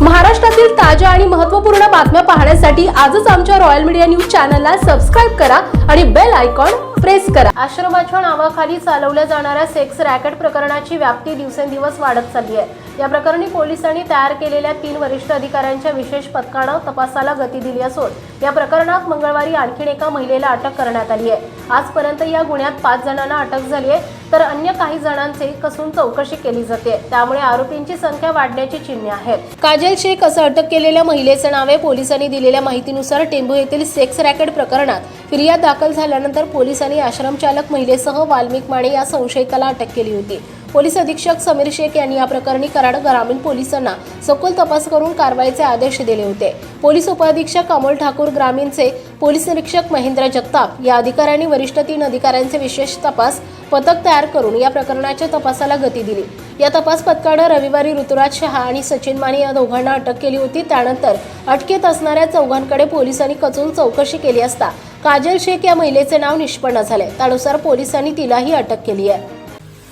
महाराष्ट्रातील ताज्या आणि महत्त्वपूर्ण बातम्या पाहण्यासाठी आजच आमच्या रॉयल मीडिया न्यूज चॅनलला सबस्क्राईब करा आणि बेल आयकॉन प्रेस करा. आश्रमाच्या नावाखाली चालवल्या जाणाऱ्या सेक्स रॅकेट प्रकरणाची व्याप्ती दिवसेंदिवस वाढत चालली आहे. या प्रकरणी पोलिसांनी तयार केलेल्या तीन वरिष्ठ अधिकाऱ्यांच्या विशेष पथकानं तपासाला गती दिली असून या प्रकरणात मंगळवारी आणखीन एका महिलेला अटक करण्यात आली आहे. आजपर्यंत या गुन्ह्यात पाच जणांना अटक झाली आहे. तर अन्य काही जणांचे कसून चौकशी केली जाते. त्यामुळे आरोपींची संख्या वाढण्याची चिन्हे आहेत. काजल शेख असं अटक केलेल्या महिलेचं नाव आहे पोलिसांनी दिलेल्या माहितीनुसार टेंभू येथील सेक्स रॅकेट प्रकरणात फिर्याद दाखल झाल्यानंतर पोलिसांनी आश्रमचालक महिलेसह वाल्मिक माने या संशयिताला अटक केली होती. पोलीस अधीक्षक समीर शेख यांनी या प्रकरणी कराड ग्रामीण पोलिसांना सखोल तपास करून कारवाईचे आदेश दिले होते. पोलीस उपअधीक्षक अमोल ठाकूर ग्रामीणचे पोलीस निरीक्षक महेंद्र जगताप या अधिकाऱ्यांनी वरिष्ठ तीन अधिकाऱ्यांचे विशेष तपास पथक तयार करून या प्रकरणाच्या तपासाला गती दिली. या तपास पथकानं रविवारी ऋतुराज शहा आणि सचिन माने या दोघांना अटक केली होती. त्यानंतर अटकेत असणाऱ्या चौघांकडे पोलिसांनी कचून चौकशी केली असता काजल शेख या महिलेचे नाव निष्पन्न झाले. त्यानुसार पोलिसांनी तिलाही अटक केली आहे.